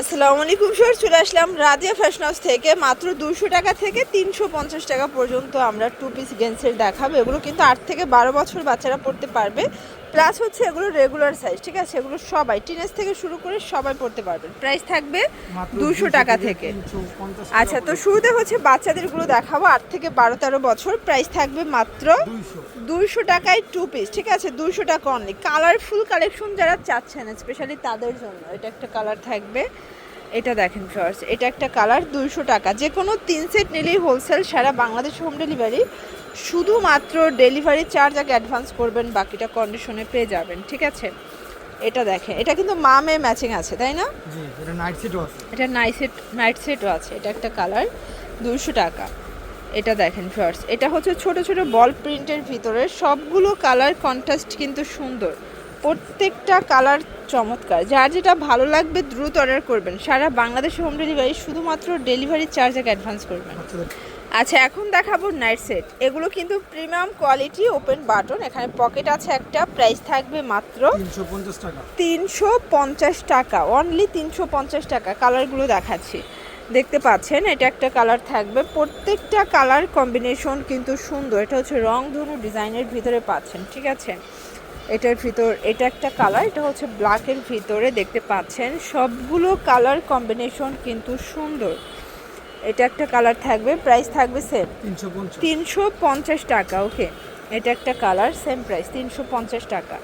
আসসালামু আলাইকুম স্যার চলে আসলাম রাজিয়া ফ্যাশন হাউস থেকে। মাত্র দুশো টাকা থেকে তিনশো পঞ্চাশ টাকা পর্যন্ত আমরা টু পিস গেন্সের দেখাবো। এগুলো কিন্তু আট থেকে বারো বছর বাচ্চারা পড়তে পারবে। প্লাস হচ্ছে এগুলো রেগুলার সাইজ ঠিক আছে? এগুলো সবাই টিনেজ থেকে শুরু করে সবাই পড়তে পারবেন প্রাইস থাকবে দুশো টাকা থেকে আচ্ছা তো শুরুতে হচ্ছে বাচ্চাদেরগুলো দেখাবো আট থেকে বারো তেরো বছর। প্রাইস থাকবে মাত্র দুইশো। টাকায় টু পিস ঠিক আছে? দুইশো টাকা অনলি কালারফুল কালেকশন যারা চাচ্ছেন স্পেশালি তাদের জন্য এটা একটা কালার থাকবে। এটা দেখেন ফার্স এটা একটা কালার দুইশো টাকা। যে কোনো তিন সেট নিলেই হোলসেল সারা বাংলাদেশ হোম ডেলিভারি শুধুমাত্র ডেলিভারি চার্জ আগে অ্যাডভান্স করবেন বাকিটা কন্ডিশনে পেয়ে যাবেন ঠিক আছে? এটা দেখেন এটা কিন্তু মা মেয়ে ম্যাচিং আছে তাই না? এটা নাইট সিটও আছে। এটা নাইট সেট নাইট সেটও আছে এটা একটা কালার দুশো টাকা। এটা দেখেন ফার্স এটা হচ্ছে ছোট ছোট বল প্রিন্টের ভিতরে সবগুলো কালার কন্ট্রাস্ট কিন্তু সুন্দর। প্রত্যেকটা কালার চমৎকার। যার যেটা ভালো লাগবে দ্রুত অর্ডার করবেন। সারা বাংলাদেশে হোম ডেলিভারি শুধুমাত্র ডেলিভারি চার্জ আগে অ্যাডভান্স করবেন। আচ্ছা এখন দেখাবো নাইট সেট এগুলো কিন্তু প্রিমিয়াম কোয়ালিটি ওপেন বাটন এখানে পকেট আছে একটা প্রাইস থাকবে মাত্র তিনশো পঞ্চাশ টাকা। তিনশো পঞ্চাশ টাকা। অনলি তিনশো পঞ্চাশ টাকা। কালারগুলো দেখাচ্ছি। দেখতে পাচ্ছেন এটা একটা কালার থাকবে। প্রত্যেকটা কালার কম্বিনেশন কিন্তু সুন্দর। এটা হচ্ছে রং ধনু ডিজাইনের ভিতরে পাচ্ছেন ঠিক আছে? এটার ভিতর এটা একটা কালার এটা হচ্ছে ব্ল্যাকের ভিতরে দেখতে পাচ্ছেন। সবগুলো কালার কম্বিনেশন কিন্তু সুন্দর। এটা একটা কালার থাকবে প্রাইস থাকবে সেম তিনশো পঞ্চাশ। টাকা ওকে এটা একটা কালার সেম প্রাইস তিনশো পঞ্চাশ টাকা।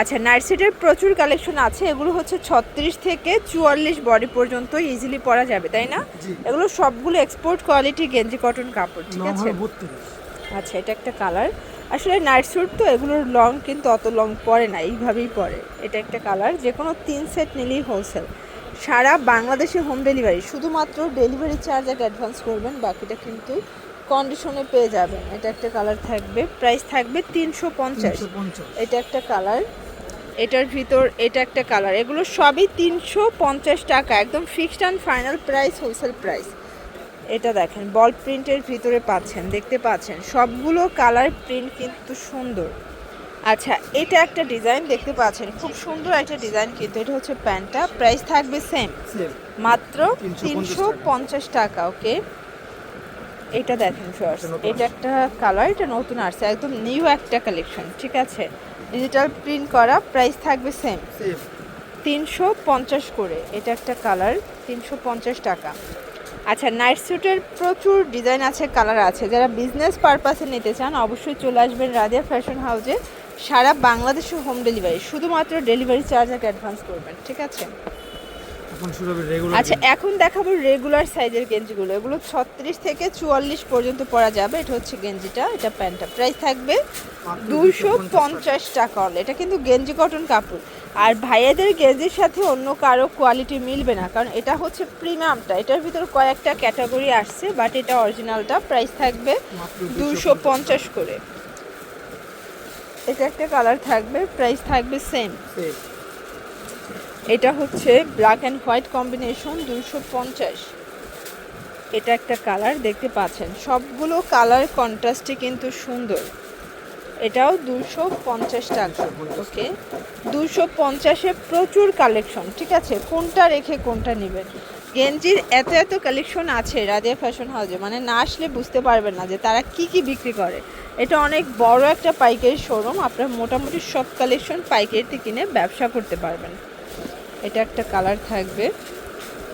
আচ্ছা নার্সিটের প্রচুর কালেকশন আছে এগুলো হচ্ছে ছত্রিশ থেকে চুয়াল্লিশ বডি পর্যন্ত ইজিলি পরা যাবে তাই না? এগুলো সবগুলো এক্সপোর্ট কোয়ালিটি গেঞ্জি কটন কাপড় ঠিক আছে? আচ্ছা এটা একটা কালার আসলে নাইট স্যুট তো এগুলোর লং কিন্তু অত লং পরে না এইভাবেই পরে। এটা একটা কালার যে কোনো তিন সেট নিলেই হোলসেল সারা বাংলাদেশে হোম ডেলিভারি শুধুমাত্র ডেলিভারি চার্জ আগে অ্যাডভান্স করবেন বাকিটা কিন্তু কন্ডিশনে পেয়ে যাবেন। এটা একটা কালার থাকবে প্রাইস থাকবে তিনশো পঞ্চাশ। তিনশো পঞ্চাশ। এটা একটা কালার এটার ভিতর এটা একটা কালার এগুলো সবই তিনশো পঞ্চাশ টাকা একদম fixed and final price wholesale price এটা দেখেন বল প্রিন্টের ভিতরে পাচ্ছেন দেখতে পাচ্ছেন। সবগুলো কালার প্রিন্ট কিন্তু সুন্দর। আচ্ছা এটা একটা ডিজাইন দেখতে পাচ্ছেন খুব সুন্দর একটা ডিজাইন কিন্তু এটা হচ্ছে প্যান্টটা প্রাইস থাকবে সেম মাত্র তিনশো পঞ্চাশ টাকা। ওকে এটা দেখেন ফার্স্ট এটা একটা কালার এটা নতুন আসছে একদম নিউ একটা কালেকশন ঠিক আছে? ডিজিটাল প্রিন্ট করা প্রাইস থাকবে সেম তিনশো পঞ্চাশ করে এটা একটা কালার তিনশো পঞ্চাশ টাকা। আচ্ছা নাইট স্যুটের প্রচুর ডিজাইন আছে কালার আছে। যারা বিজনেস পারপাসে নিতে চান অবশ্যই চলে আসবেন রাদিয়া ফ্যাশন হাউসে সারা বাংলাদেশে হোম ডেলিভারি শুধুমাত্র ডেলিভারি চার্জ আগে অ্যাডভান্স করবেন ঠিক আছে? আচ্ছা এখন দেখাবো রেগুলার সাইজের গেঞ্জিগুলো। এগুলো ছত্রিশ থেকে চুয়াল্লিশ পর্যন্ত পরা যাবে। এটা হচ্ছে গেঞ্জিটা এটা প্যান্টটা। প্রাইস থাকবে দুশো পঞ্চাশ টাকা। এটা কিন্তু গেঞ্জি কটন কাপড় আর ভাইয়াদের গেঞ্জির সাথে অন্য কারও কোয়ালিটি মিলবে না কারণ এটা হচ্ছে প্রিমিয়ামটা এটার ভিতর কয়েকটা ক্যাটাগরি আসছে বাট এটা অরিজিনালটা প্রাইস থাকবে দুশো পঞ্চাশ করে। এটা একটা কালার থাকবে প্রাইস থাকবে সেম সেম এটা হচ্ছে ব্ল্যাক অ্যান্ড হোয়াইট কম্বিনেশন দুশো পঞ্চাশ। এটা একটা কালার দেখতে পাচ্ছেন। সবগুলো কালার কন্ট্রাস্টে কিন্তু সুন্দর। এটাও দুশো পঞ্চাশ টাকা। ওকে দুশো পঞ্চাশে প্রচুর কালেকশন ঠিক আছে? কোনটা রেখে কোনটা নেবেন? গেঞ্জির এত এত কালেকশন আছে রাজিয়া ফ্যাশন হাউসে মানে না আসলে বুঝতে পারবেন না যে তারা কি কি বিক্রি করে। এটা অনেক বড় একটা পাইকারি শোরুম আপনার মোটামুটি সব কালেকশন পাইকারিতে কিনে ব্যবসা করতে পারবেন। এটা একটা কালার থাকবে।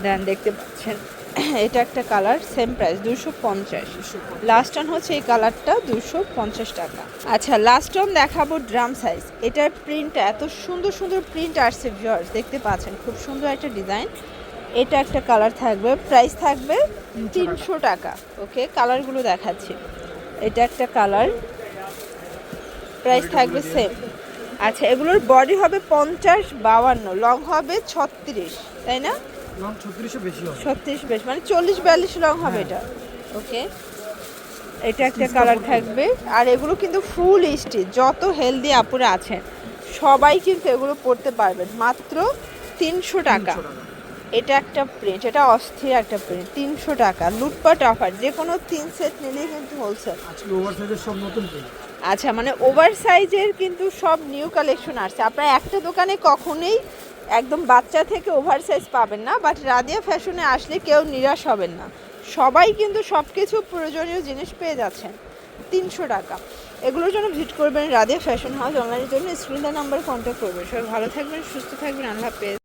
দেন দেখতে পাচ্ছেন। এটা একটা কালার সেম প্রাইস দুশো পঞ্চাশ। লাস্ট অন হচ্ছে এই কালারটা, দুশো পঞ্চাশ টাকা। আচ্ছা লাস্ট অন দেখাবো ড্রাম সাইজ এটার প্রিন্টটা এত সুন্দর সুন্দর প্রিন্ট আসছে ভিউয়ার্স দেখতে পাচ্ছেন, খুব সুন্দর একটা ডিজাইন এটা একটা কালার থাকবে প্রাইস থাকবে তিনশো টাকা। ওকে কালারগুলো দেখাচ্ছি। এটা একটা কালার প্রাইস থাকবে সেম আচ্ছা এগুলোর বডি হবে পঞ্চাশ বাউান্ন লং হবে ছত্রিশ, তাই না? ছত্রিশ বেশ মানে চল্লিশ বিয়াল্লিশ লং হবে এটা। ওকে এটা একটা কালার থাকবে। আর এগুলো কিন্তু ফুল স্টিচ যত হেলদি আপুরে আছেন সবাই কিন্তু এগুলো পড়তে পারবেন। মাত্র তিনশো টাকা। 300 টাকা। এটা একটা প্রিন্ট এটা অস্থির একটা প্রিন্ট তিনশো টাকা। লুটপাট অফার যে কোনো তিন সেট নিলেই কিন্তু হোলসেল আচ্ছা মানে ওভার সাইজের কিন্তু সব নিউ কালেকশন আসছে। আপনারা একটা দোকানে কখনোই একদম বাচ্চা থেকে ওভার সাইজ পাবেন না বাট রাদিয়া ফ্যাশনে আসলে কেউ নিরাশ হবেন না। সবাই কিন্তু সব কিছু প্রয়োজনীয় জিনিস পেয়ে যাচ্ছেন, তিনশো টাকা। এগুলোর জন্য ভিজিট করবেন রাদিয়া ফ্যাশন হাউস অনলাইনের জন্য। স্ক্রিন নাম্বার কন্ট্যাক্ট করবেন। সবাই ভালো থাকবেন, সুস্থ থাকবেন, আল্লাহ হাফেজ।